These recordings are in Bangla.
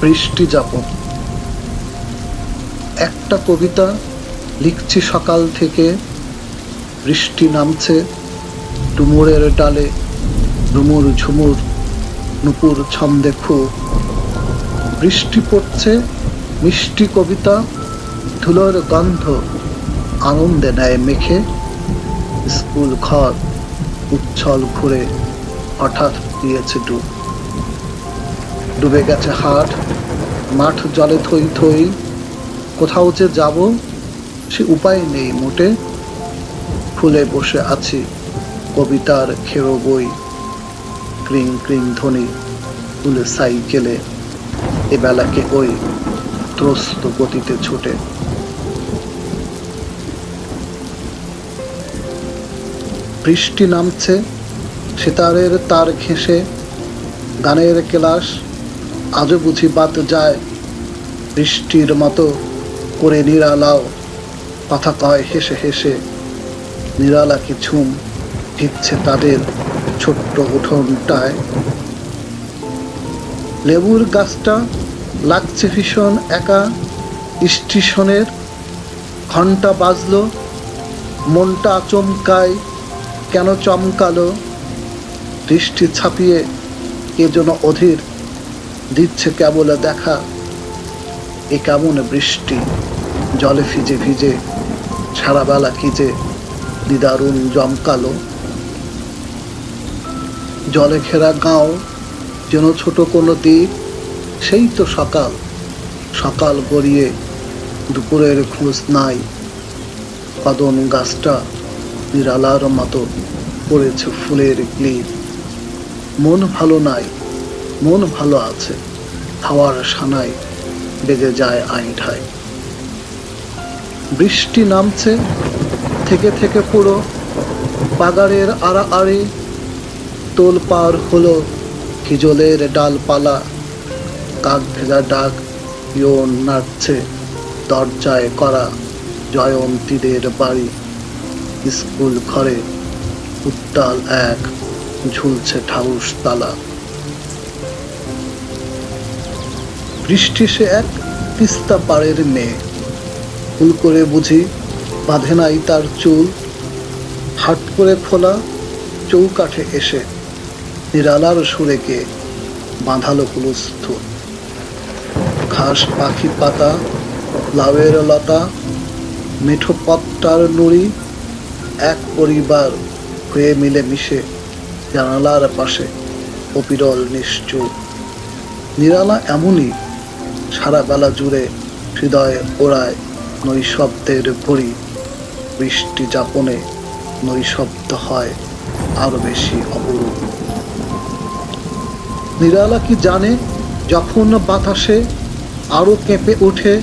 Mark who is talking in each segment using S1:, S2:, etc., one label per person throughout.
S1: বৃষ্টি যাপন। একটা কবিতা লিখছি সকাল থেকে, বৃষ্টি নামছে ডুমুরের ডালে, ডুমুর ঝুমুর, নুপুর ছন্দে খুব বৃষ্টি পড়ছে, মিষ্টি কবিতা, ধুলোর গন্ধ, আনন্দে নেয় মেখে, স্কুল ঘর উচ্ছল ঘুরে, হঠাৎ দিয়েছে ডুব। ডুবে গেছে হাট, মাঠ জলে থই থই। কোথাও যে যাব, সে উপায় নেই মোটে। ফুলে বসে আছি কবিতার খেরো বই। ক্রিং ক্রিং ধ্বনি তুলে সাইকেলে এবেলাকে ওই ত্রস্ত গতিতে ছুটে। বৃষ্টি নামছে, সেতারের তার ঘেঁষে, গানের ক্লাস আজও বুঝি বাদ যায়। বৃষ্টির মতো করে নিরালাও। কথা কয় হেসে হেসে। নিরালা কি ঝুম ভিজছে তাদের ছোট্ট উঠোনটায়। লেবুর গাছটা লাগছে ভীষণ একা। স্টেশনের ঘণ্টা বাজলো। মনটা চমকায়, কেন চমকালো? দৃষ্টি ছাপিয়ে কে যেন অধীর দিচ্ছে কেবল দেখা। এ কেমন বৃষ্টি, জলে ভিজে ভিজে সারাবেলা কি যে দিদারুণ জমকালো। জলে ঘেরা গাঁও যেন ছোট কোনো দ্বীপ, সেই তো সকাল। সকাল গড়িয়ে দুপুরের খোঁজ নাই। কদম গাছটা নিরালার মতো পড়েছে ফুলের ক্লিপ। মন ভালো নাই। মন ভালো আছে। হাওয়ার সানায় বেজে যায় আইঠায় বৃষ্টি নামছে, থেকে থেকে পুরো বাগারের আড়াআড়ি। তোল পার হলো হিজলের ডালপালা। কাক ভেজা ডাক ইয়ন নাড়ছে দরজায় করা জয়ন্তীদের বাড়ি। স্কুল ঘরে উত্তাল এক ঝুলছে ঠাউস তালা বৃষ্টি সে এক তিস্তা পাড়ের মেয়ে। ফুল করে বুঝি বাঁধে নাই তার চুল। হাট করে খোলা চৌকাঠে এসে নিরালার সুরেকে বাঁধালো কুলস্থ ঘাস, পাখি, পাতা, লাউয়ের লতা, মিঠো পত্তার নুড়ি এক পরিবার হয়ে মিলে মিশে জানালার পাশে অবিরল নিশ্চুপ। নিরালা এমনই সারা বেলা জুড়ে হৃদয়ে ওড়ায় নৈশব্দের ঘড়ি বৃষ্টি যাপনে নৈশব্দ হয় আরও বেশি অপরূপ। নিরালা কি জানে যখন বাতাসে আরও কেঁপে ওঠে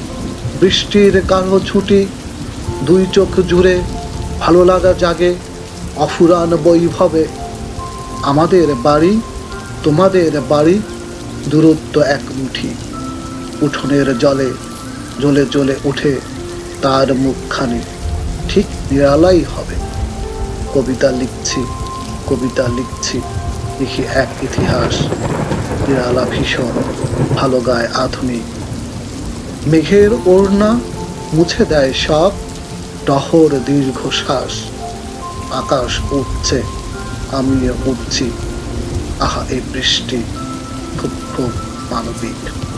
S1: বৃষ্টির গাঢ় ছুটি? দুই চোখ জুড়ে ভালো লাগা জাগে অফুরান বৈভবে। আমাদের বাড়ি, তোমাদের বাড়ি, দূরত্ব এক মুঠি। উঠোনের জলে, জ্বলে জ্বলে ওঠে তার মুখখানি ঠিক নিরালাই হবে। কবিতা লিখছি কবিতা লিখছি, লিখি এক ইতিহাস। নিরালা ভীষণ, ভালো গায় আধুনিক। মেঘের ওড়না মুছে দেয় সব, টহর দীর্ঘশ্বাস। আকাশ উঠছে আমিও উঠছি আহা এই বৃষ্টি খুব খুব মানবিক।